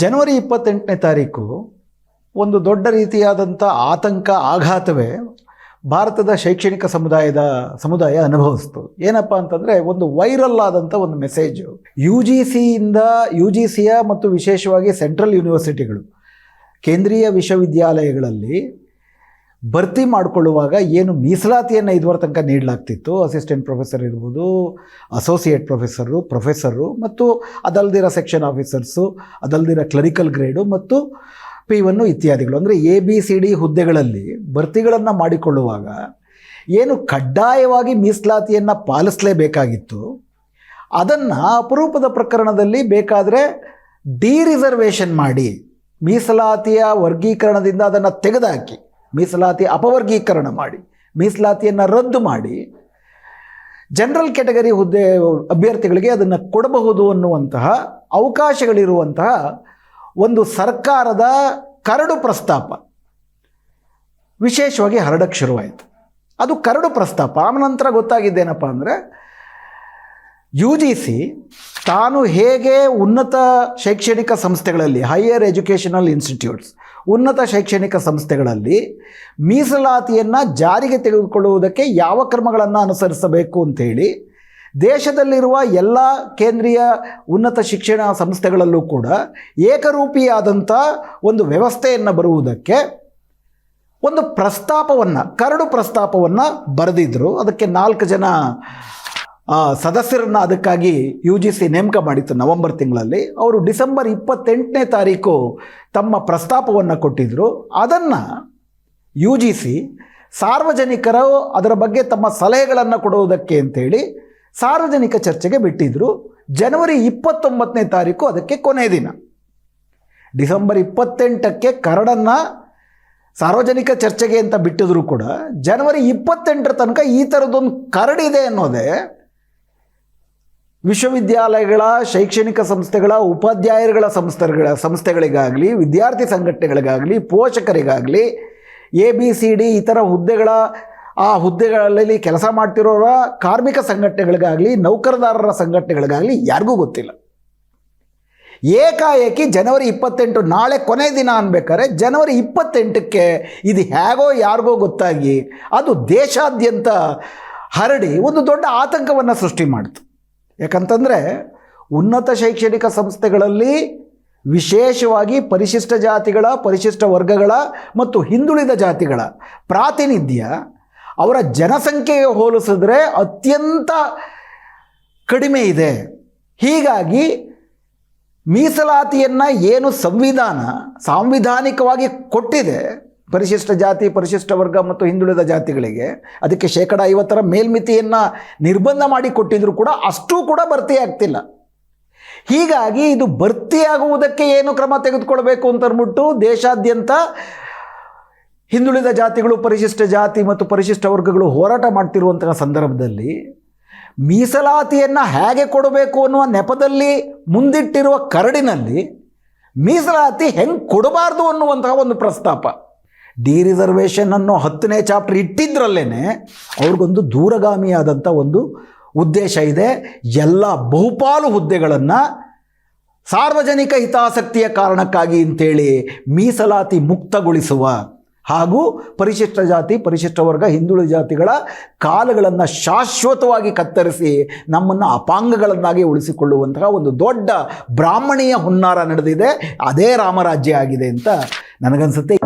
ಜನವರಿ ಇಪ್ಪತ್ತೆಂಟನೇ ತಾರೀಕು ಒಂದು ದೊಡ್ಡ ರೀತಿಯಾದಂಥ ಆತಂಕ, ಆಘಾತವೇ ಭಾರತದ ಶೈಕ್ಷಣಿಕ ಸಮುದಾಯದ, ಸಮುದಾಯ ಅನುಭವಿಸ್ತು. ಏನಪ್ಪ ಅಂತಂದರೆ ಒಂದು ವೈರಲ್ ಆದಂಥ ಒಂದು ಮೆಸೇಜು. ಯು ಜಿ ಸಿಯಿಂದ, ಯು ಜಿ ಸಿಯ ಮತ್ತು ವಿಶೇಷವಾಗಿ ಸೆಂಟ್ರಲ್ ಯೂನಿವರ್ಸಿಟಿಗಳು, ಕೇಂದ್ರೀಯ ವಿಶ್ವವಿದ್ಯಾಲಯಗಳಲ್ಲಿ ಭರ್ತಿ ಮಾಡಿಕೊಳ್ಳುವಾಗ ಏನು ಮೀಸಲಾತಿಯನ್ನು ಇದುವರ ತನಕ ನೀಡಲಾಗ್ತಿತ್ತು. ಅಸಿಸ್ಟೆಂಟ್ ಪ್ರೊಫೆಸರ್ ಇರ್ಬೋದು ಅಸೋಸಿಯೇಟ್ ಪ್ರೊಫೆಸರು ಪ್ರೊಫೆಸರು ಮತ್ತು ಅದಲ್ದಿರೋ ಸೆಕ್ಷನ್ ಆಫೀಸರ್ಸು ಅದಲ್ದಿರೋ ಕ್ಲರಿಕಲ್ ಗ್ರೇಡು ಮತ್ತು ಪಿ ಒನ್ನು ಇತ್ಯಾದಿಗಳು. ಅಂದರೆ ಎ ಬಿ ಸಿ ಡಿ ಹುದ್ದೆಗಳಲ್ಲಿ ಭರ್ತಿಗಳನ್ನು ಮಾಡಿಕೊಳ್ಳುವಾಗ ಏನು ಕಡ್ಡಾಯವಾಗಿ ಮೀಸಲಾತಿಯನ್ನು ಪಾಲಿಸಲೇಬೇಕಾಗಿತ್ತು. ಅದನ್ನು ಅಪರೂಪದ ಪ್ರಕರಣದಲ್ಲಿ ಬೇಕಾದರೆ ಡಿ ರಿಸರ್ವೇಷನ್ ಮಾಡಿ ಮೀಸಲಾತಿಯ ವರ್ಗೀಕರಣದಿಂದ ಅದನ್ನು ತೆಗೆದುಹಾಕಿ ಮೀಸಲಾತಿ ಅಪವರ್ಗೀಕರಣ ಮಾಡಿ, ಮೀಸಲಾತಿಯನ್ನು ರದ್ದು ಮಾಡಿ, ಜನರಲ್ ಕ್ಯಾಟಗರಿ ಹುದ್ದೆ ಅಭ್ಯರ್ಥಿಗಳಿಗೆ ಅದನ್ನು ಕೊಡಬಹುದು ಅನ್ನುವಂತಹ ಅವಕಾಶಗಳಿರುವಂತಹ ಒಂದು ಸರ್ಕಾರದ ಕರಡು ಪ್ರಸ್ತಾಪ. ವಿಶೇಷವಾಗಿ ಹರಡಕ್ಕೆ ಶುರುವಾಯಿತು. ಅದು ಕರಡು ಪ್ರಸ್ತಾಪ. ಆನಂತರ ಗೊತ್ತಾಗಿದ್ದೇನಪ್ಪ ಅಂದರೆ ಯು ಜಿ ಸಿ ತಾನು ಹೇಗೆ ಉನ್ನತ ಶೈಕ್ಷಣಿಕ ಸಂಸ್ಥೆಗಳಲ್ಲಿ ಹೈಯರ್ ಎಜುಕೇಷನಲ್ ಇನ್ಸ್ಟಿಟ್ಯೂಟ್ಸ್ ಉನ್ನತ ಶೈಕ್ಷಣಿಕ ಸಂಸ್ಥೆಗಳಲ್ಲಿ ಮೀಸಲಾತಿಯನ್ನು ಜಾರಿಗೆ ತೆಗೆದುಕೊಳ್ಳುವುದಕ್ಕೆ ಯಾವ ಕ್ರಮಗಳನ್ನು ಅನುಸರಿಸಬೇಕು ಅಂಥೇಳಿ ದೇಶದಲ್ಲಿರುವ ಎಲ್ಲ ಕೇಂದ್ರೀಯ ಉನ್ನತ ಶಿಕ್ಷಣ ಸಂಸ್ಥೆಗಳಲ್ಲೂ ಕೂಡ ಏಕರೂಪಿಯಾದಂಥ ಒಂದು ವ್ಯವಸ್ಥೆಯನ್ನು ಬರುವುದಕ್ಕೆ ಒಂದು ಪ್ರಸ್ತಾಪವನ್ನು, ಕರಡು ಪ್ರಸ್ತಾಪವನ್ನು ಬರೆದಿದ್ದರು ಅದಕ್ಕೆ ನಾಲ್ಕು ಜನ ಸದಸ್ಯರನ್ನು ಅದಕ್ಕಾಗಿ ಯು ಜಿ ಸಿ ನೇಮಕ ಮಾಡಿತ್ತು ನವೆಂಬರ್ ತಿಂಗಳಲ್ಲಿ. ಅವರು ಡಿಸೆಂಬರ್ ಇಪ್ಪತ್ತೆಂಟನೇ ತಾರೀಕು ತಮ್ಮ ಪ್ರಸ್ತಾಪವನ್ನು ಕೊಟ್ಟಿದ್ದರು ಅದನ್ನು ಯು ಜಿ ಸಿ ಸಾರ್ವಜನಿಕರು ಅದರ ಬಗ್ಗೆ ತಮ್ಮ ಸಲಹೆಗಳನ್ನು ಕೊಡುವುದಕ್ಕೆ ಅಂತೇಳಿ ಸಾರ್ವಜನಿಕ ಚರ್ಚೆಗೆ ಬಿಟ್ಟಿದ್ದರು ಜನವರಿ ಇಪ್ಪತ್ತೊಂಬತ್ತನೇ ತಾರೀಕು ಅದಕ್ಕೆ ಕೊನೆಯ ದಿನ. ಡಿಸೆಂಬರ್ ಇಪ್ಪತ್ತೆಂಟಕ್ಕೆ ಕರಡನ್ನು ಸಾರ್ವಜನಿಕ ಚರ್ಚೆಗೆ ಅಂತ ಬಿಟ್ಟಿದ್ರು ಕೂಡ, ಜನವರಿ ಇಪ್ಪತ್ತೆಂಟರ ತನಕ ಈ ಥರದ್ದೊಂದು ಕರಡಿದೆ ಅನ್ನೋದೇ ವಿಶ್ವವಿದ್ಯಾಲಯಗಳ ಶೈಕ್ಷಣಿಕ ಸಂಸ್ಥೆಗಳ ಉಪಾಧ್ಯಾಯರುಗಳ ಸಂಸ್ಥೆಗಳ ಸಂಸ್ಥೆಗಳಿಗಾಗಲಿ, ವಿದ್ಯಾರ್ಥಿ ಸಂಘಟನೆಗಳಿಗಾಗಲಿ, ಪೋಷಕರಿಗಾಗಲಿ, ಎ, ಬಿ, ಸಿ, ಡಿ ಇತರ ಹುದ್ದೆಗಳ, ಆ ಹುದ್ದೆಗಳಲ್ಲಿ ಕೆಲಸ ಮಾಡ್ತಿರೋರ ಕಾರ್ಮಿಕ ಸಂಘಟನೆಗಳಿಗಾಗಲಿ, ನೌಕರದಾರರ ಸಂಘಟನೆಗಳಿಗಾಗಲಿ ಯಾರಿಗೂ ಗೊತ್ತಿಲ್ಲ. ಏಕಾಏಕಿ ಜನವರಿ ಇಪ್ಪತ್ತೆಂಟು ನಾಳೆ ಕೊನೆ ದಿನ ಅನ್ಬೇಕಾದ್ರೆ ಜನವರಿ ಇಪ್ಪತ್ತೆಂಟಕ್ಕೆ ಇದು ಹೇಗೋ ಯಾರಿಗೋ ಗೊತ್ತಾಗಿ ಅದು ದೇಶಾದ್ಯಂತ ಹರಡಿ ಒಂದು ದೊಡ್ಡ ಆತಂಕವನ್ನು ಸೃಷ್ಟಿ ಮಾಡಿತು. ಯಾಕಂತಂದರೆ ಉನ್ನತ ಶೈಕ್ಷಣಿಕ ಸಂಸ್ಥೆಗಳಲ್ಲಿ ವಿಶೇಷವಾಗಿ ಪರಿಶಿಷ್ಟ ಜಾತಿಗಳ, ಪರಿಶಿಷ್ಟ ವರ್ಗಗಳ ಮತ್ತು ಹಿಂದುಳಿದ ಜಾತಿಗಳ ಪ್ರಾತಿನಿಧ್ಯ ಅವರ ಜನಸಂಖ್ಯೆಗೆ ಹೋಲಿಸಿದ್ರೆ ಅತ್ಯಂತ ಕಡಿಮೆ ಇದೆ. ಹೀಗಾಗಿ ಮೀಸಲಾತಿಯನ್ನು ಏನು ಸಂವಿಧಾನ ಸಾಂವಿಧಾನಿಕವಾಗಿ ಕೊಟ್ಟಿದೆ ಪರಿಶಿಷ್ಟ ಜಾತಿ, ಪರಿಶಿಷ್ಟ ವರ್ಗ ಮತ್ತು ಹಿಂದುಳಿದ ಜಾತಿಗಳಿಗೆ ಅದಕ್ಕೆ ಶೇಕಡ ಐವತ್ತರ ಮೇಲ್ಮಿತಿಯನ್ನು ನಿರ್ಬಂಧ ಮಾಡಿ ಕೊಟ್ಟಿದ್ರು ಕೂಡ ಅಷ್ಟೂ ಕೂಡ ಭರ್ತಿ ಆಗ್ತಿಲ್ಲ. ಹೀಗಾಗಿ ಇದು ಭರ್ತಿಯಾಗುವುದಕ್ಕೆ ಏನು ಕ್ರಮ ತೆಗೆದುಕೊಳ್ಬೇಕು ಅಂತ ಅಂದ್ಬಿಟ್ಟು ದೇಶಾದ್ಯಂತ ಹಿಂದುಳಿದ ಜಾತಿಗಳು, ಪರಿಶಿಷ್ಟ ಜಾತಿ ಮತ್ತು ಪರಿಶಿಷ್ಟ ವರ್ಗಗಳು ಹೋರಾಟ ಮಾಡ್ತಿರುವಂತಹ ಸಂದರ್ಭದಲ್ಲಿ ಮೀಸಲಾತಿಯನ್ನು ಹೇಗೆ ಕೊಡಬೇಕು ಅನ್ನುವ ನೆಪದಲ್ಲಿ ಮುಂದಿಟ್ಟಿರುವ ಕರಡಿನಲ್ಲಿ ಮೀಸಲಾತಿ ಹೆಂಗೆ ಕೊಡಬಾರ್ದು ಅನ್ನುವಂತಹ ಒಂದು ಪ್ರಸ್ತಾಪ. ಡಿ ರಿಸರ್ವೇಷನ್ ಅನ್ನೋ ಹತ್ತನೇ ಚಾಪ್ಟರ್ ಇಟ್ಟಿದ್ರಲ್ಲೇ ಅವ್ರಿಗೊಂದು ದೂರಗಾಮಿಯಾದಂಥ ಒಂದು ಉದ್ದೇಶ ಇದೆ. ಎಲ್ಲ ಬಹುಪಾಲು ಹುದ್ದೆಗಳನ್ನು ಸಾರ್ವಜನಿಕ ಹಿತಾಸಕ್ತಿಯ ಕಾರಣಕ್ಕಾಗಿ ಅಂತೇಳಿ ಮೀಸಲಾತಿ ಮುಕ್ತಗೊಳಿಸುವ ಹಾಗೂ ಪರಿಶಿಷ್ಟ ಜಾತಿ, ಪರಿಶಿಷ್ಟ ವರ್ಗ, ಹಿಂದುಳಿದ ಜಾತಿಗಳ ಕಾಲುಗಳನ್ನು ಶಾಶ್ವತವಾಗಿ ಕತ್ತರಿಸಿ ನಮ್ಮನ್ನು ಅಪಾಂಗಗಳನ್ನಾಗಿ ಉಳಿಸಿಕೊಳ್ಳುವಂತಹ ಒಂದು ದೊಡ್ಡ ಬ್ರಾಹ್ಮಣೀಯ ಹುನ್ನಾರ ನಡೆದಿದೆ. ಅದೇ ರಾಮರಾಜ್ಯ ಆಗಿದೆ ಅಂತ ನನಗನ್ಸುತ್ತೆ.